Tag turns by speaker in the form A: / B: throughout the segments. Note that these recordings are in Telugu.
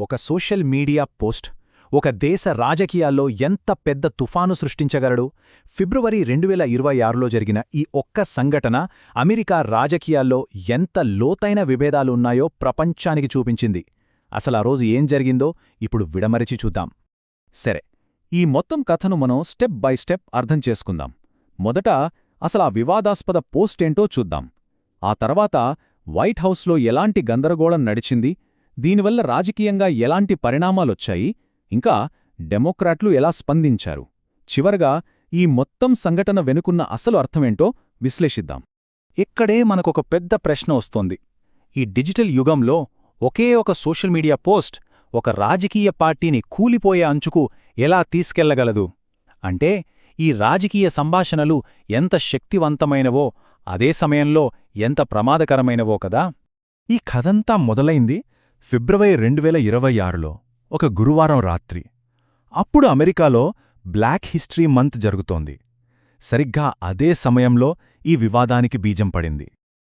A: ఒక సోషల్ మీడియా పోస్ట్ ఒక దేశ రాజకీయాల్లో ఎంత పెద్ద తుఫాను సృష్టించగలడు? ఫిబ్రవరి రెండు వేల ఇరవై ఆరులో జరిగిన ఈ ఒక్క సంఘటన అమెరికా రాజకీయాల్లో ఎంత లోతైన విభేదాలు ఉన్నాయో ప్రపంచానికి చూపించింది. అసలు ఆ రోజు ఏం జరిగిందో ఇప్పుడు విడమరిచి చూద్దాం. సరే ఈ మొత్తం కథను మనం స్టెప్ బై స్టెప్ అర్థం చేసుకుందాం. మొదట అసలు ఆ వివాదాస్పద పోస్టేంటో చూద్దాం. ఆ తర్వాత వైట్ హౌస్లో ఎలాంటి గందరగోళం నడిచింది? దీనివల్ల రాజకీయంగా ఎలాంటి పరిణామాలొచ్చాయి? ఇంకా డెమోక్రాట్లు ఎలా స్పందించారు? చివరగా ఈ మొత్తం సంఘటన వెనుకున్న అసలు అర్థమేంటో విశ్లేషిద్దాం. ఇక్కడే మనకొక పెద్ద ప్రశ్న వస్తోంది. ఈ డిజిటల్ యుగంలో ఒకే ఒక సోషల్ మీడియా పోస్ట్ ఒక రాజకీయ పార్టీని కూలిపోయే అంచుకు ఎలా తీసుకెళ్ళగలదు? అంటే ఈ రాజకీయ సంభాషణలు ఎంత శక్తివంతమైనవో అదే సమయంలో ఎంత ప్రమాదకరమైనవో కదా? ఈ కథంతా మొదలైంది ఫిబ్రవరి రెండు వేల ఇరవై ఆరులో ఒక గురువారం రాత్రి. అప్పుడు అమెరికాలో బ్లాక్ హిస్టరీ మంత్ జరుగుతోంది. సరిగ్గా అదే సమయంలో ఈ వివాదానికి బీజం పడింది.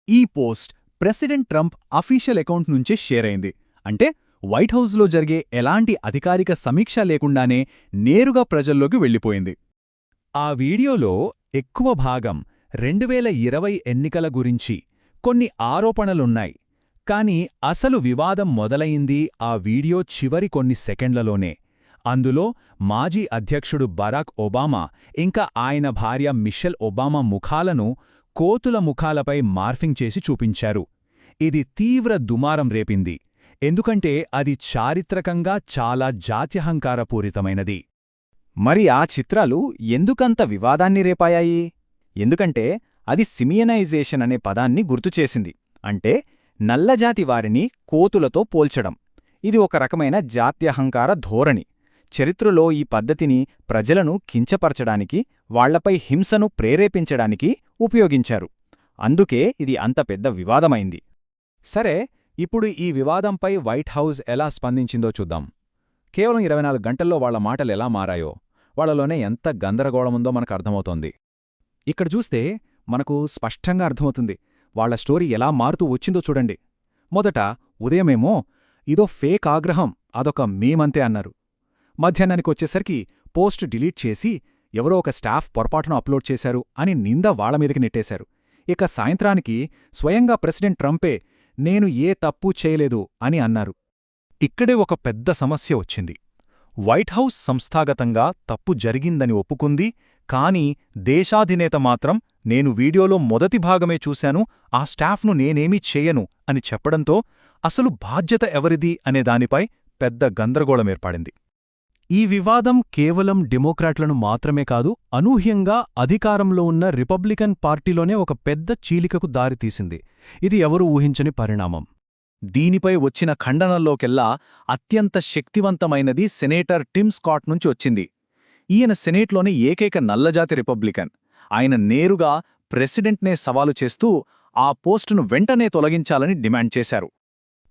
A: ఈ post president Trump official account నుంచే షేర్ అయింది. అంటే వైట్ హౌస్లో జరిగే ఎలాంటి అధికారిక సమీక్ష లేకుండానే నేరుగా ప్రజల్లోకి వెళ్ళిపోయింది. ఆ వీడియోలో ఎక్కువ భాగం రెండువేల ఇరవై ఎన్నికల గురించి కొన్ని ఆరోపణలున్నాయి. కాని అసలు వివాదం మొదలయింది ఆ వీడియో చివరి కొన్ని సెకండ్లలోనే. అందులో మాజీ అధ్యక్షుడు బరాక్ ఒబామా ఇంకా ఆయన భార్య మిషెల్ ఒబామా ముఖాలను కోతుల ముఖాలపై మార్ఫింగ్ చేసి చూపించారు. ఇది తీవ్ర దుమారం రేపింది. ఎందుకంటే అది చారిత్రకంగా చాలా జాత్యహంకారపూరితమైనది. మరి ఆ చిత్రాలు ఎందుకంత వివాదాన్ని రేపాయాయి? ఎందుకంటే అది సిమియనైజేషన్ అనే పదాన్ని గుర్తుచేసింది అంటే నల్లజాతి వారిని కోతులతో పోల్చడం. ఇది ఒక రకమైన జాత్యహంకార ధోరణి. చరిత్రలో ఈ పద్ధతిని ప్రజలను కించపరచడానికి వాళ్ళపై హింసను ప్రేరేపించడానికి ఉపయోగించారు. అందుకే ఇది అంత పెద్ద వివాదమైంది. సరే ఇప్పుడు ఈ వివాదంపై వైట్ హౌస్ ఎలా స్పందించిందో చూద్దాం. కేవలం ఇరవై నాలుగు గంటల్లో వాళ్ళ మాటలు ఎలా మారాయో వాళ్ళలోనే ఎంత గందరగోళముందో మనకు అర్థమవుతోంది. ఇక్కడ చూస్తే మనకు స్పష్టంగా అర్థమవుతుంది. వాళ్ళ స్టోరీ ఎలా మారుతూ వచ్చిందో చూడండి. మొదట ఉదయమేమో ఇదో ఫేక్ ఆగ్రహం అదొక మేమంతే అన్నారు. మధ్యాహ్నానికొచ్చేసరికి పోస్ట్ డిలీట్ చేసి ఎవరో ఒక స్టాఫ్ పొరపాటును అప్లోడ్ చేశారు అని నింద వాళ్ళమీదకి నెట్టేశారు. ఇక సాయంత్రానికి స్వయంగా ప్రెసిడెంట్ ట్రంపే నేను ఏ తప్పూ చేయలేదు అని అన్నారు. ఇక్కడే ఒక పెద్ద సమస్య వచ్చింది. వైట్ హౌస్ సంస్థాగతంగా తప్పు జరిగిందని ఒప్పుకుంది కాని దేశాధినేత మాత్రం నేను వీడియోలో మొదటి భాగమే చూశాను ఆ స్టాఫ్ను నేనేమీ చేయను అని చెప్పడంతో అసలు బాధ్యత ఎవరిది అనే దానిపై పెద్ద గందరగోళమేర్పడింది ఈ వివాదం కేవలం డెమోక్రాట్లను మాత్రమే కాదు అనూహ్యంగా అధికారంలో ఉన్న రిపబ్లికన్ పార్టీలోనే ఒక పెద్ద చీలికకు దారితీసింది. ఇది ఎవరూ ఊహించని పరిణామం. దీనిపై వచ్చిన ఖండనల్లోకెల్లా అత్యంత శక్తివంతమైనది సెనేటర్ టిమ్ స్కాట్ నుంచి వచ్చింది. ఈయన సెనేట్లోని ఏకైక నల్లజాతి రిపబ్లికన్. ఆయన నేరుగా ప్రెసిడెంట్నే సవాలు చేస్తూ ఆ పోస్టును వెంటనే తొలగించాలని డిమాండ్ చేశారు.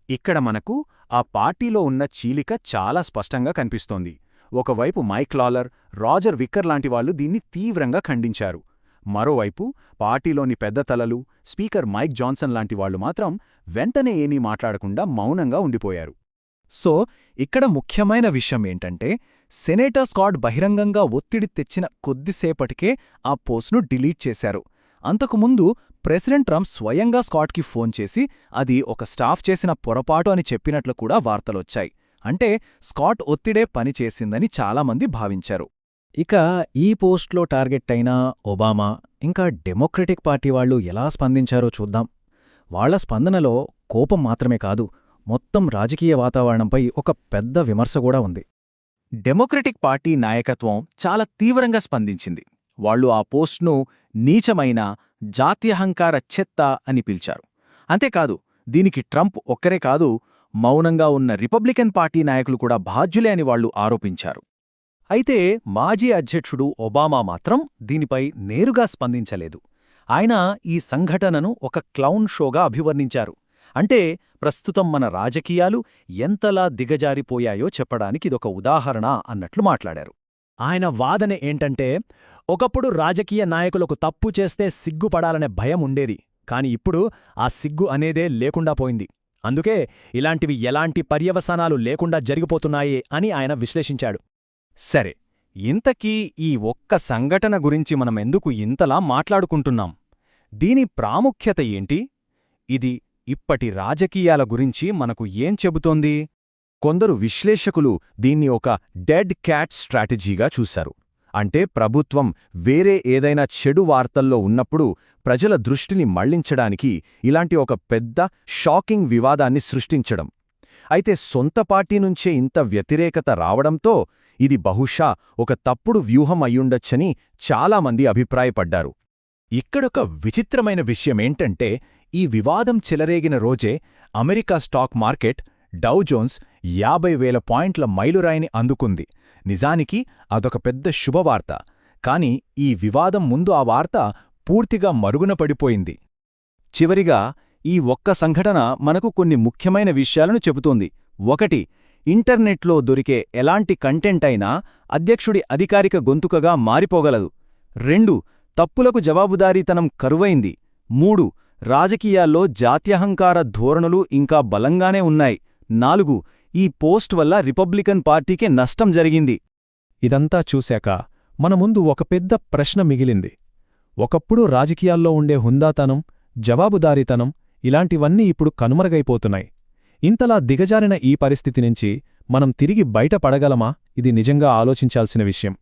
A: ఇక్కడ మనకు ఆ పార్టీలో ఉన్న చీలిక చాలా స్పష్టంగా కనిపిస్తోంది. ఒకవైపు మైక్ లాలర్ రాజర్ విక్కర్ లాంటి వాళ్ళు దీన్ని తీవ్రంగా ఖండించారు. మరోవైపు పార్టీలోని పెద్ద తలలు స్పీకర్ మైక్ జాన్సన్ లాంటి వాళ్ళు మాత్రం వెంటనే ఏమీ మాట్లాడకుండా మౌనంగా ఉండిపోయారు. సో ఇక్కడ ముఖ్యమైన విషయం ఏంటంటే సెనేటర్ స్కాట్ బహిరంగంగా ఒత్తిడి తెచ్చిన కొద్దిసేపటికే ఆ పోస్ట్ను డిలీట్ చేశారు. అంతకుముందు ప్రెసిడెంట్ ట్రంప్ స్వయంగా స్కాట్కి ఫోన్ చేసి అది ఒక స్టాఫ్ చేసిన పొరపాటు అని చెప్పినట్లు కూడా వార్తలొచ్చాయి. అంటే స్కాట్ ఒత్తిడే పనిచేసిందని చాలామంది భావించారు. ఇక ఈ పోస్ట్లో టార్గెట్ అయిన ఒబామా ఇంకా డెమోక్రటిక్ పార్టీ వాళ్ళు ఎలా స్పందించారో చూద్దాం. వాళ్ళ స్పందనలో కోపం మాత్రమే కాదు మొత్తం రాజకీయ వాతావరణంపై ఒక పెద్ద విమర్శ కూడా ఉంది. డెమోక్రటిక్ పార్టీ నాయకత్వం చాలా తీవ్రంగా స్పందించింది. వాళ్ళు ఆ పోస్ట్ను నీచమైన జాత్యహంకార చెత్త అని పిలిచారు. అంతేకాదు దీనికి ట్రంప్ ఒక్కరే కాదు మౌనంగా ఉన్న రిపబ్లికన్ పార్టీ నాయకులు కూడా బాధ్యులే అని వాళ్ళు ఆరోపించారు. అయితే మాజీ అధ్యక్షుడు ఒబామా మాత్రం దీనిపై నేరుగా స్పందించలేదు. ఆయన ఈ సంఘటనను ఒక క్లౌన్ షోగా అభివర్ణించారు. అంటే ప్రస్తుతం మన రాజకీయాలు ఎంతలా దిగజారిపోయాయో చెప్పడానికి ఇదొక ఉదాహరణ అన్నట్లు మాట్లాడారు. ఆయన వాదన ఏంటంటే ఒకప్పుడు రాజకీయ నాయకులకు తప్పు చేస్తే సిగ్గుపడాలనే భయం ఉండేది కాని ఇప్పుడు ఆ సిగ్గు అనేదే లేకుండా పోయింది.
B: అందుకే ఇలాంటివి ఎలాంటి పర్యవసానాలు లేకుండా జరిగిపోతున్నాయే అని ఆయన విశ్లేషించాడు.
A: సరే ఇంతకీ ఈ ఒక్క సంఘటన గురించి మనమెందుకు ఇంతలా మాట్లాడుకుంటున్నాం? దీని ప్రాముఖ్యత ఏంటి? ఇది ఇప్పటి రాజకీయాల గురించి మనకు ఏం చెబుతోంది? కొందరు విశ్లేషకులు దీన్ని ఒక డెడ్ క్యాట్ స్ట్రాటజీగా చూశారు. అంటే ప్రభుత్వం వేరే ఏదైనా చెడు వార్తల్లో ఉన్నప్పుడు ప్రజల దృష్టిని మళ్ళించడానికి ఇలాంటి ఒక పెద్ద షాకింగ్ వివాదాన్ని సృష్టించడం. అయితే సొంత పార్టీ నుంచే ఇంత వ్యతిరేకత రావడంతో ఇది బహుశా ఒక తప్పుడు వ్యూహం అయ్యుండొచ్చని చాలామంది అభిప్రాయపడ్డారు. ఇక్కడొక విచిత్రమైన విషయమేంటంటే ఈ వివాదం చెలరేగిన రోజే America stock market Dow Jones యాభై వేల పాయింట్ల మైలురాయిని అందుకుంది. నిజానికి అదొక పెద్ద శుభవార్త. కాని ఈ వివాదం ముందు ఆ వార్త పూర్తిగా మరుగున పడిపోయింది. చివరిగా ఈ ఒక్క సంఘటన మనకు కొన్ని ముఖ్యమైన విషయాలను చెబుతోంది. ఒకటి ఇంటర్నెట్లో దొరికే ఎలాంటి కంటెంట్ అయినా అధ్యక్షుడి అధికారిక గొంతుకగా మారిపోగలదు. రెండు తప్పులకు జవాబుదారీతనం కరువైంది. మూడు రాజకీయాల్లో జాత్యహంకార ధోరణులు ఇంకా బలంగానే ఉన్నాయి. నాలుగు ఈ పోస్ట్ వల్ల రిపబ్లికన్ పార్టీకే నష్టం జరిగింది.
C: ఇదంతా చూశాక మన ముందు ఒక పెద్ద ప్రశ్న మిగిలింది. ఒకప్పుడు రాజకీయాల్లో ఉండే హుందాతనం జవాబుదారీతనం ఇలాంటివన్నీ ఇప్పుడు కనుమరుగైపోతున్నాయి. ఇంతలా దిగజారిన ఈ పరిస్థితి నుంచి మనం తిరిగి బయటపడగలమా? ఇది నిజంగా ఆలోచించాల్సిన విషయం.